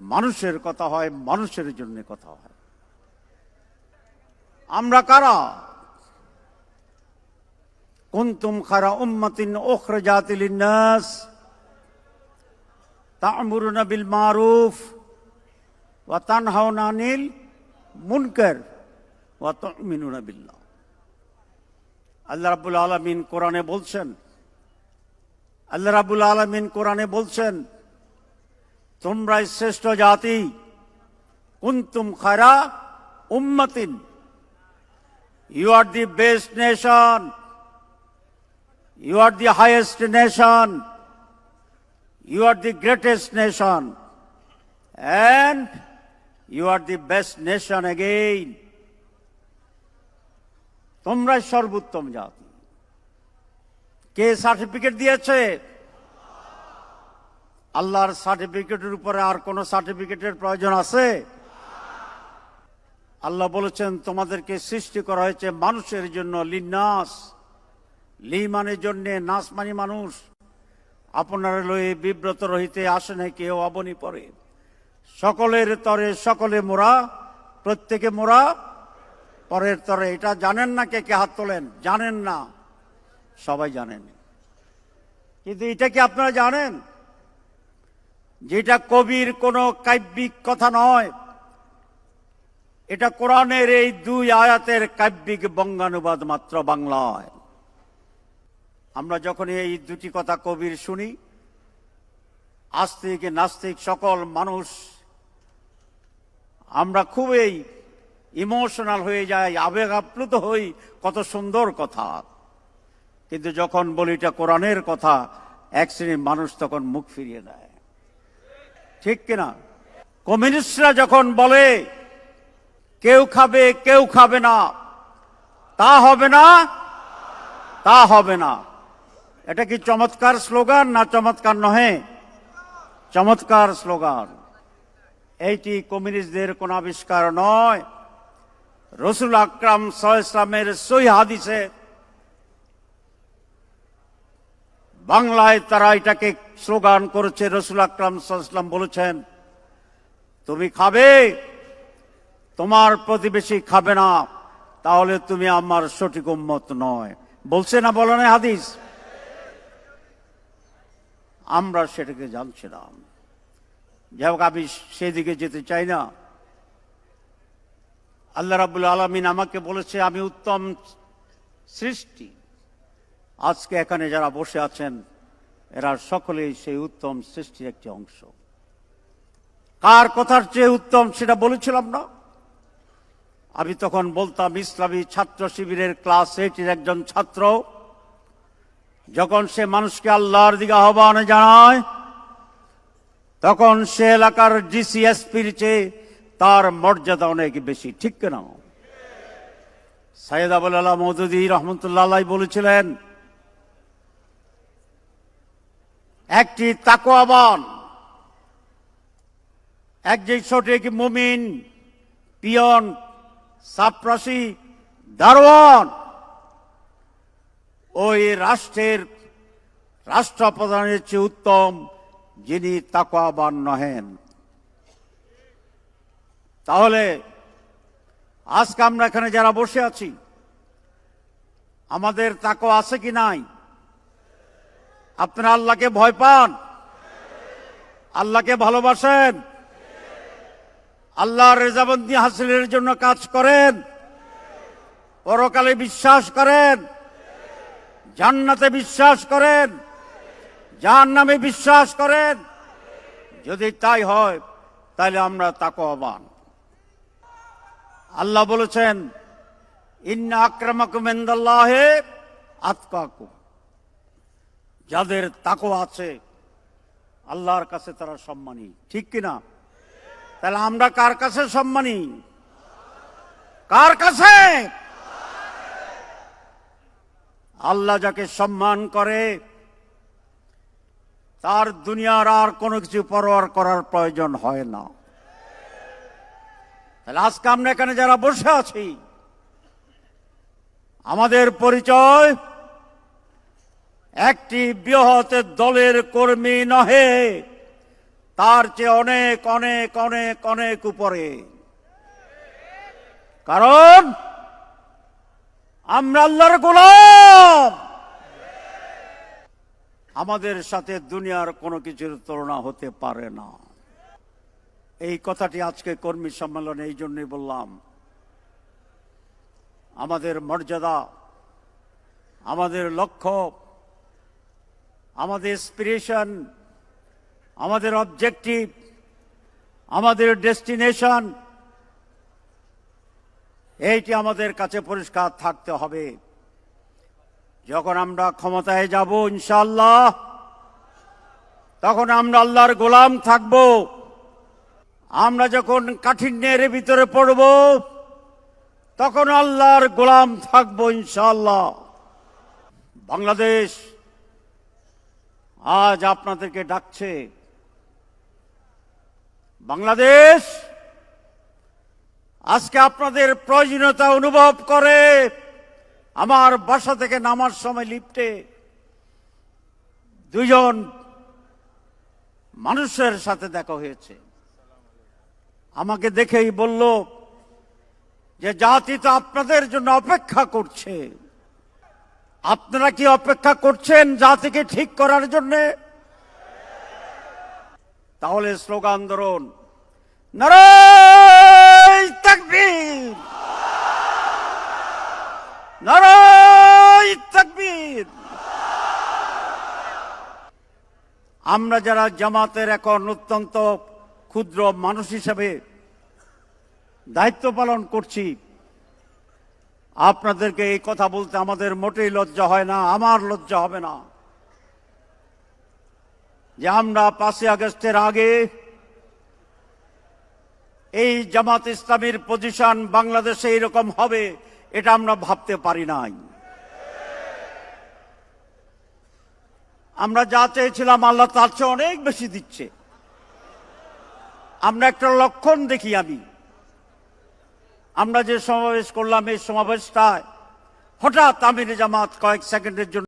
মানুষের কথা হয়, মানুষের জন্য কথা হয়। আমরা কারা? কুনতুম খারা উম্মাতিন উখরাজাত লিন-নাস। তা'মুরুনা বিল মারুফ ওয়া তানহাউনা আনিল মুনকার ওয়া তু'মিনুনা বিল্লাহ। আল্লাহ রাব্বুল আলামিন কোরআনে বলছেন, আল্লাহ রাব্বুল আলামিন কোরআনে বলছেন তোমরাই শ্রেষ্ঠ জাতি। কুনতুম খারা উম্মাতিন। You are the best nation you are the highest nation you are the greatest nation and you are the best nation again তোমরাই সর্বোত্তম জাতি। কে সার্টিফিকেট দিয়েছে? আল্লাহর সার্টিফিকেটের উপরে আর কোন সার্টিফিকেটের প্রয়োজন আছে? আল্লাহ বলেছেন, তোমাদেরকে সৃষ্টি করা হয়েছে মানুষের জন্য লিনাস লি মানে জন্যে নাস মানে মানুষ। আপনার লয়ে বিব্রত রহিতে আসে না কেউ অবনি পরে। সকলের তরে সকলে মোরা, প্রত্যেকে মোরা। পরের তরে এটা জানেন না কে কে হাত তোলেন? জানেন না। সবাই জানেন। কিন্তু এটা কি আপনারা জানেন? যেটা কবির কোনো কাব্যিক কথা নয়, এটা কোরআনের এই দুই আয়াতের কাব্যিক বঙ্গানুবাদ মাত্র বাংলায়। আমরা যখন এই দুটি কথা কবির শুনি, আস্তিক, নাস্তিক, সকল মানুষ, আমরা খুবই ইমোশনাল হয়ে যাই আবেগ আপ্লুত হই, কত সুন্দর কথা। কিন্তু যখন বলি এটা কোরআনের কথা, এক শ্রেণির মানুষ তখন মুখ ফিরিয়ে দেয় ঠিক কিনা? কমিউনিস্টরা যখন বলে, কেউ খাবে কেউ খাবে না। তা হবে না, তা হবে না। এটা কি চমৎকার স্লোগান না চমৎকার নহে? চমৎকার স্লোগান। এইটি কমিউনিস্টদের কোন আবিষ্কার নয়। রসুল আকরাম সাহ ইসলামের সই হাদিসে বাংলায় তারা এটাকে স্লোগান করেছে, রসুল আকরাম সাহ বলেছেন, তুমি খাবে, তোমার প্রতিবেশী খাবে না, তাহলে তুমি আমার সঠিক উম্মত নয়। বলছে না বলো না হাদিস? আমরা সেটাকে জানছিলাম। যাই হোক, আমি সেদিকে যেতে চাই না। আল্লাহ রাবুল আলমিন আমাকে বলেছে, আমি উত্তম সৃষ্টি। আজকে এখানে যারা বসে আছেন, এরা সকলেই সেই উত্তম সৃষ্টির একটি অংশ। কার কথার চেয়ে উত্তম সেটা বলেছিলাম না? আমি তখন বলতাম, ইসলামী ছাত্র শিবিরের ক্লাস এইটির একজন ছাত্র যখন সে মানুষকে আল্লাহর দিকে আহ্বান জানায়, তখন সে এলাকার ডিসিএসপির চেয়ে তার মর্যাদা অনেক বেশি। ঠিক কেন? সাইদ আবুল আল্লাহ মৌদুদি রহমতুল্লাহ বলেছিলেন একটি তাকোয়াবান একজন সঠিক মুমিন, পিয়ন সাপ্রাসি দারোয়ান। ওই রাষ্ট্রের রাষ্ট্রপ্রধানের চেয়ে উত্তম যিনি তাকওয়াবান নহেন। তাহলে আজকে আমরা এখানে যারা বসে আছি, আমাদের তাকো আছে কি নাই? আপনারা আল্লাহকে ভয় পান? আল্লাহকে ভালোবাসেন? আল্লাহর রেজাবন্দি হাসিলের জন্য কাজ করেন? পরকালে বিশ্বাস করেন? জান্নাতে বিশ্বাস করেন? যার নামে বিশ্বাস করেন? যদি তাই হয়, তাহলে আমরা তাকওয়াবান। আল্লাহ বলেছেন, ইন্না আক্রমাকুম ইনদাল্লাহে আতকাকুম। যাদের তাকো আছে, আল্লাহর কাছে তারা সম্মানী। ঠিক কিনা? তাহলে আমরা কার কাছে সম্মানী? কার কাছে? আল্লাহ যাকে সম্মান করে, তার দুনিয়ার আর কোনো কিছু পরোয়ার করার প্রয়োজন হয় না। তাহলে আজকে আমরা এখানে যারা বসে আছি, আমাদের পরিচয় একটি বৃহৎ দলের কর্মী নহে, তার চেয়ে অনেক অনেক অনেক অনেক উপরে। কারণ আমরা আল্লাহর গোলাম। আমাদের সাথে দুনিয়ার কোনো কিছুর তুলনা হতে পারে না। এই কথাটি আজকে কর্মী সম্মেলনে এই জন্যই বললাম। আমাদের মর্যাদা, আমাদের লক্ষ্য আমাদের স্পিরেশন আমাদের অবজেক্টিভ আমাদের ডেস্টিনেশন এইটি আমাদের কাছে পরিষ্কার থাকতে হবে। যখন আমরা ক্ষমতায় যাব ইনশাল্লাহ তখন আমরা আল্লাহর গোলাম থাকব। আমরা যখন কাঠিন্যের ভিতরে পড়ব, তখন আল্লাহর গোলাম থাকব ইনশাল্লাহ বাংলাদেশ আজ আপনাদেরকে ডাকছে বাংলাদেশ। আজকে আপনাদের প্রয়োজনীয়তা অনুভব করে আমার বাসা থেকে নামার সময় লিফটে দুজন মানুষের সাথে দেখা হয়েছে। আমাকে দেখেই বলল যে জাতি তো আপনাদের জন্য অপেক্ষা করছে। আপনারা কি অপেক্ষা করছেন জাতিকে ঠিক করার জন্যে? তাহলে স্লোগান ধরুন, নারায় তাকবীর! আমরা যারা জামাতের এখন অত্যন্ত ক্ষুদ্র মানুষ হিসেবে দায়িত্ব পালন করছি আপনাদেরকে এই কথা বলতে আমাদের মোটেই লজ্জা হয় না, আমার লজ্জা হবে না। যে আমরা পাঁচই আগস্টের আগে এই জামাত ইসলামীর পজিশন বাংলাদেশে এরকম হবে, এটা আমরা ভাবতে পারি নাই। আমরা যা চেয়েছিলাম আল্লাহ তার চেয়ে অনেক বেশি দিচ্ছে। আমরা একটা লক্ষণ দেখি আমি। আমরা যে সমাবেশ করলাম এই সমাবেশটায় হঠাৎ আমির জামাত কয়েক সেকেন্ডের জন্য